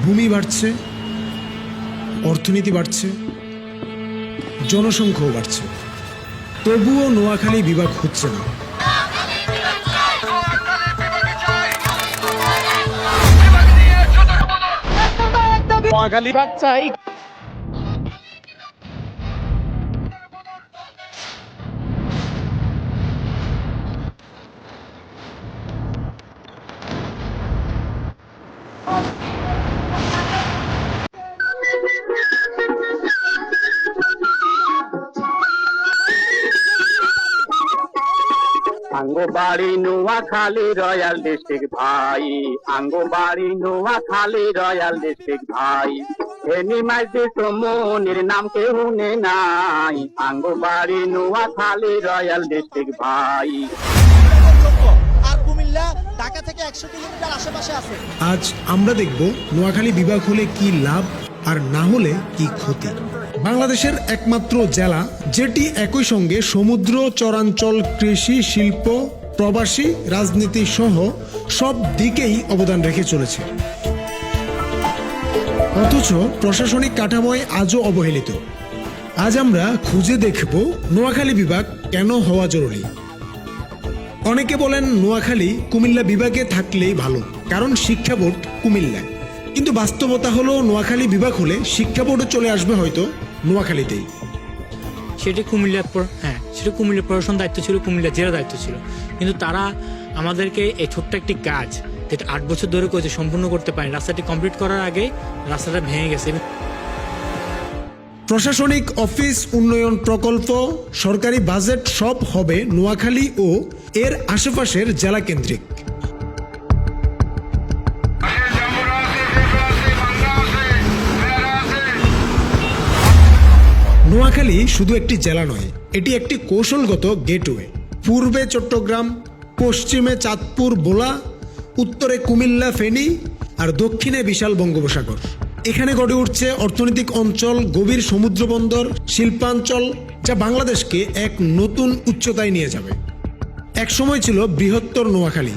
ভূমি বাড়ছে অর্থনীতি বাড়ছে জনসংখ্যাও বাড়ছে। তবুও নোয়াখালী বিভাগ হচ্ছে না। নোয়াখালী আঙ্গো বাড়ি নোয়াখালী রয়্যাল ডিস্ট্রিক্ট ভাই। আঙ্গো বাড়ি নোয়াখালী রয়্যাল ডিস্ট্রিক্ট ভাই। এনি মাইতে সমনির নাম কেউ নে নাই। আঙ্গো বাড়ি নোয়াখালী রয়্যাল ডিস্ট্রিক্ট ভাই। আর কুমিল্লা ঢাকা থেকে একশো কিলোমিটার আশেপাশে আছে। আজ আমরা দেখব নোয়াখালী বিভাগ হলে কি লাভ আর না হলে কি ক্ষতি। বাংলাদেশের একমাত্র জেলা, যেটি একই সঙ্গে সমুদ্র, চরাঞ্চল, কৃষি, শিল্প, প্রবাসী, রাজনীতি সহ সব দিকেই অবদান রেখে চলেছে। অথচ প্রশাসনিক কাঠামোয় আজও অবহেলিত। আজ আমরা খুঁজে দেখব নোয়াখালী বিভাগ কেন হওয়া জরুরি। অনেকে বলেন নোয়াখালী কুমিল্লা বিভাগে থাকলেই ভালো, কারণ শিক্ষা বোর্ড কুমিল্লায়। কিন্তু বাস্তবতা হলো, নোয়াখালী বিভাগ হলে শিক্ষা বোর্ডও চলে আসবে হয়তো নোয়াখালীতেই। সেটি কুমিল্লার পর হ্যাঁ সেটা কুমিল্লার প্রশাসন দায়িত্ব ছিল কুমিল্লা জেলা দায়িত্ব ছিল। কিন্তু তারা আমাদেরকে এই ছোট্ট একটি কাজ যেটা আট বছর ধরে করেছে সম্পূর্ণ করতে পারেন। রাস্তাটি কমপ্লিট করার আগে রাস্তাটা ভেঙে গেছে। প্রশাসনিক অফিস উন্নয়ন প্রকল্প সরকারি বাজেট সব হবে নোয়াখালী ও এর আশেপাশের জেলা কেন্দ্রিক। নোয়াখালী শুধু একটি জেলা নয়, এটি একটি কৌশলগত গেটওয়ে। পূর্বে চট্টগ্রাম, পশ্চিমে চাঁদপুর বোলা, উত্তরে কুমিল্লা ফেনী, আর দক্ষিণে বিশাল বঙ্গোপসাগর। এখানে গড়ে উঠছে অর্থনৈতিক অঞ্চল, গভীর সমুদ্র বন্দর শিল্পাঞ্চল, যা বাংলাদেশকে এক নতুন উচ্চতায় নিয়ে যাবে। এক সময় ছিল বৃহত্তর নোয়াখালী,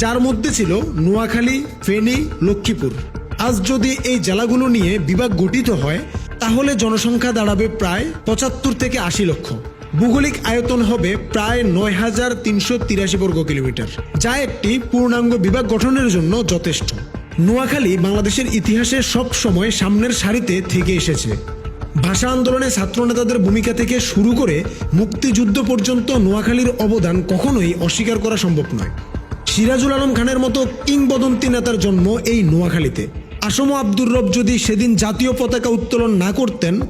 যার মধ্যে ছিল নোয়াখালী, ফেনী, লক্ষ্মীপুর। আজ যদি এই জেলাগুলো নিয়ে বিভাগ গঠিত হয় তাহলে জনসংখ্যা দাঁড়াবে প্রায় পঁচাত্তর থেকে আশি লক্ষ। ভৌগোলিক আয়তন হবে প্রায় নয় হাজার তিনশো তিরাশি বর্গ কিলোমিটার, যা একটি পূর্ণাঙ্গ বিভাগ গঠনের জন্য যথেষ্ট। নোয়াখালী বাংলাদেশের ইতিহাসে সব সময় সামনের সারিতে থেকে এসেছে। ভাষা আন্দোলনে ছাত্রনেতাদের ভূমিকা থেকে শুরু করে মুক্তিযুদ্ধ পর্যন্ত নোয়াখালীর অবদান কখনোই অস্বীকার করা সম্ভব নয়। সিরাজুল আলম খানের মতো কিংবদন্তি নেতার জন্ম এই নোয়াখালীতে। আসম আব্দুর রব যদি সেদিন জাতীয় পতাকা উত্তোলন না করতেন,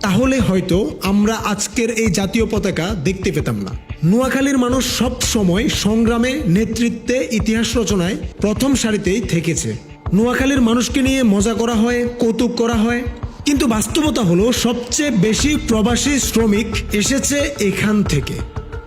তাহলে হয়তো আমরা আজকের এই জাতীয় পতাকা দেখতে পেতাম না। নোয়াখালীর মানুষ সব সময় সংগ্রামে, নেতৃত্বে, ইতিহাস রচনায় প্রথম সারিতেই থেকেছে। নোয়াখালীর মানুষকে নিয়ে মজা করা হয়, কৌতুক করা হয়। কিন্তু বাস্তবতা হলো, সবচেয়ে বেশি প্রবাসী শ্রমিক এসেছে এখান থেকে।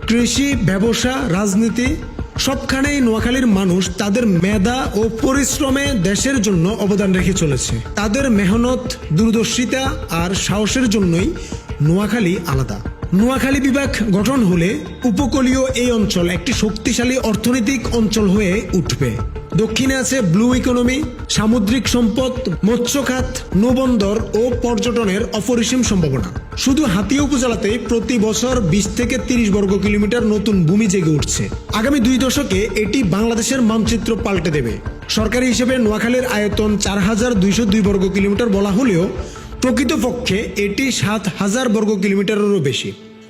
কৃষি, ব্যবসা, রাজনীতি সবখানেই নোয়াখালীর মানুষ তাদের মেধা ও পরিশ্রমে দেশের জন্য অবদান রেখে চলেছে। তাদের মেহনত, দূরদর্শিতা আর সাহসের জন্যই নোয়াখালী আলাদা। নোয়াখালী বিভাগ গঠন হলে উপকূলীয় এই অঞ্চল একটি শক্তিশালী অর্থনৈতিক অঞ্চল হয়ে উঠবে। দক্ষিণে আছে ব্লু ইকোনমি সামুদ্রিক সম্পদ মৎস্য খাত নৌবন্দর ও পর্যটনের অপরিসীম সম্ভাবনা। শুধু হাতিয়া উপজেলাতে প্রতি বছর বিশ থেকে তিরিশ বর্গ কিলোমিটার নতুন ভূমি জেগে উঠছে। আগামী দুই দশকে এটি বাংলাদেশের মানচিত্র পাল্টে দেবে। সরকারি হিসেবে নোয়াখালীর আয়তন চার হাজার দুইশো দুই বর্গ কিলোমিটার বলা হলেও প্রকৃতপক্ষে এটি সাত হাজার বর্গ কিলোমিটারেরও বেশি।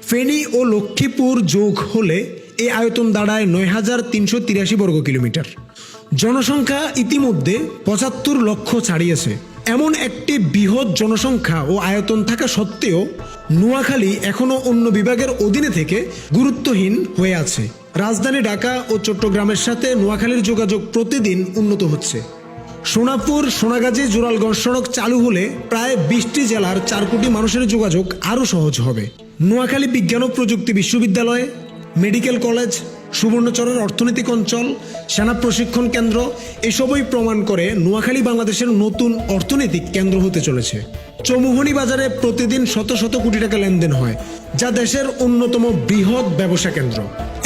ফেনী ও লক্ষ্মীপুর যোগ হলে এই আয়তন দাঁড়ায় নয় হাজার তিনশো তিরাশি বর্গ কিলোমিটার। জনসংখ্যা ইতিমধ্যে পঁচাত্তর লক্ষ ছাড়িয়েছে। এমন একটি বৃহৎ জনসংখ্যা ও আয়তন থাকা সত্ত্বেও নোয়াখালী এখনও অন্য বিভাগের অধীনে থেকে গুরুত্বহীন হয়ে আছে। রাজধানী ঢাকা ও চট্টগ্রামের সাথে নোয়াখালীর যোগাযোগ প্রতিদিন উন্নত হচ্ছে। সোনাপুর, সোনাগাজী, জোরালগঞ্জ সড়ক চালু হলে প্রায় বিশটি জেলার চার কোটি মানুষের যোগাযোগ আরও সহজ হবে। নোয়াখালী বিজ্ঞান ও প্রযুক্তি বিশ্ববিদ্যালয়, মেডিকেল কলেজ সুবর্ণচরের অর্থনৈতিক অঞ্চল, সেনা প্রশিক্ষণ কেন্দ্র, এসবই প্রমাণ করে নোয়াখালী বাংলাদেশের নতুন অর্থনৈতিক কেন্দ্র হতে চলেছে। চৌমুহনী বাজারে প্রতিদিন শত শত কোটি টাকা লেনদেন হয়, যা দেশের অন্যতম বৃহৎ ব্যবসা কেন্দ্র।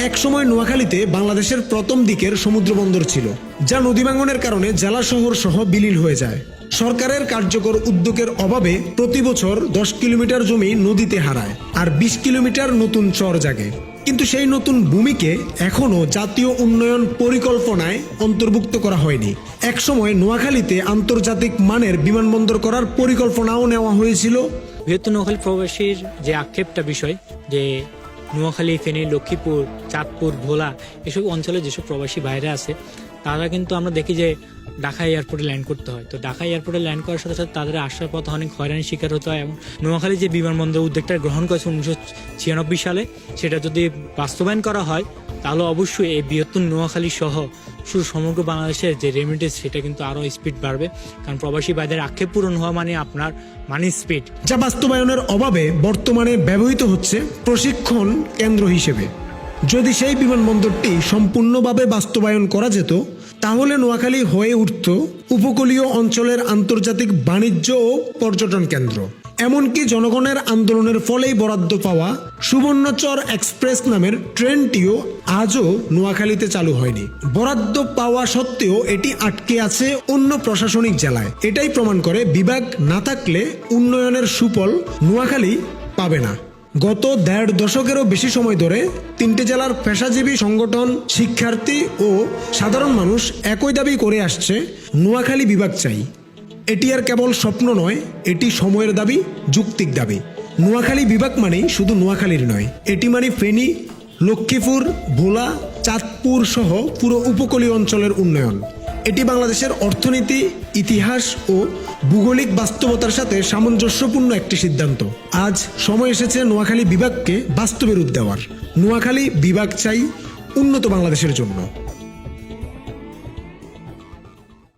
একসময় নোয়াখালীতে বাংলাদেশের প্রথম দিকের সমুদ্র বন্দর ছিল, যা নদী ভাঙনের কারণে জেলা শহর সহ বিলীন হয়ে যায়। সরকারের কার্যকর উদ্যোগের অভাবে প্রতি বছর দশ কিলোমিটার জমি নদীতে হারায়, আর বিশ কিলোমিটার নতুন চর জাগে। কিন্তু সেই নতুন ভূমিকে এখনও জাতীয় উন্নয়ন পরিকল্পনায় অন্তর্ভুক্ত করা হয়নি। একসময় নোয়াখালীতে আন্তর্জাতিক মানের বিমানবন্দর করার পরিকল্পনাও নেওয়া হয়েছিল। বৃহত্তর নোয়াখালী প্রবাসীর যে আক্ষেপটা বিষয়, যে নোয়াখালী, ফেনী, লক্ষ্মীপুর, চাঁদপুর, ভোলা, এসব অঞ্চলে যেসব প্রবাসী বাইরে আছে তারা কিন্তু আমরা দেখি যে ঢাকা এয়ারপোর্টে ল্যান্ড করতে হয়। তো ঢাকা এয়ারপোর্টে ল্যান্ড করার সাথে সাথে তাদের আসার পথে অনেক হয়রানির শিকার হতে হয় এবং নোয়াখালী যে বিমানবন্দর উদ্যোগটা গ্রহণ করেছে উনিশশো ছিয়ানব্বই সালে, সেটা যদি বাস্তবায়ন করা হয়, তাহলে অবশ্যই এই বৃহত্তর নোয়াখালী সহ শুধু সমগ্র বাংলাদেশের যে রেমিটেন্স সেটা কিন্তু আরও স্পিড বাড়বে। কারণ প্রবাসী বাইদের আক্ষেপ পূরণ হওয়া মানে আপনার মানি স্পিড যা বাস্তবায়নের অভাবে বর্তমানে ব্যবহৃত হচ্ছে প্রশিক্ষণ কেন্দ্র হিসেবে। যদি সেই বিমানবন্দরটি সম্পূর্ণভাবে বাস্তবায়ন করা যেত, তাহলে নোয়াখালী হয়ে উঠত উপকূলীয় অঞ্চলের আন্তর্জাতিক বাণিজ্য ও পর্যটন কেন্দ্র। এমনকি জনগণের আন্দোলনের ফলেই বরাদ্দ পাওয়া সুবর্ণচর এক্সপ্রেস নামের ট্রেনটিও আজও নোয়াখালীতে চালু হয়নি। বরাদ্দ পাওয়া সত্ত্বেও এটি আটকে আছে অন্য প্রশাসনিক জেলায়। এটাই প্রমাণ করে বিভাগ না থাকলে উন্নয়নের সুফল নোয়াখালী পাবে না। গত দেড় দশকেরও বেশি সময় ধরে তিনটে জেলার পেশাজীবী সংগঠন, শিক্ষার্থী ও সাধারণ মানুষ একই দাবি করে আসছে, নোয়াখালী বিভাগ চাই। এটি আর কেবল স্বপ্ন নয়, এটি সময়ের দাবি যুক্তিক দাবি। নোয়াখালী বিভাগ মানেই শুধু নোয়াখালীর নয়, এটি মানে ফেনী, লক্ষ্মীপুর, ভোলা, চাঁদপুর সহ পুরো উপকূলীয় অঞ্চলের উন্নয়ন। এটি বাংলাদেশের অর্থনীতি, ইতিহাস ও ভূগোলিক বাস্তবতার সাথে সামঞ্জস্যপূর্ণ একটি সিদ্ধান্ত। আজ সময় এসেছে নোয়াখালী বিভাগকে বাস্তবে রূপ দেওয়ার। নোয়াখালী বিভাগ চাই উন্নত বাংলাদেশের জন্য।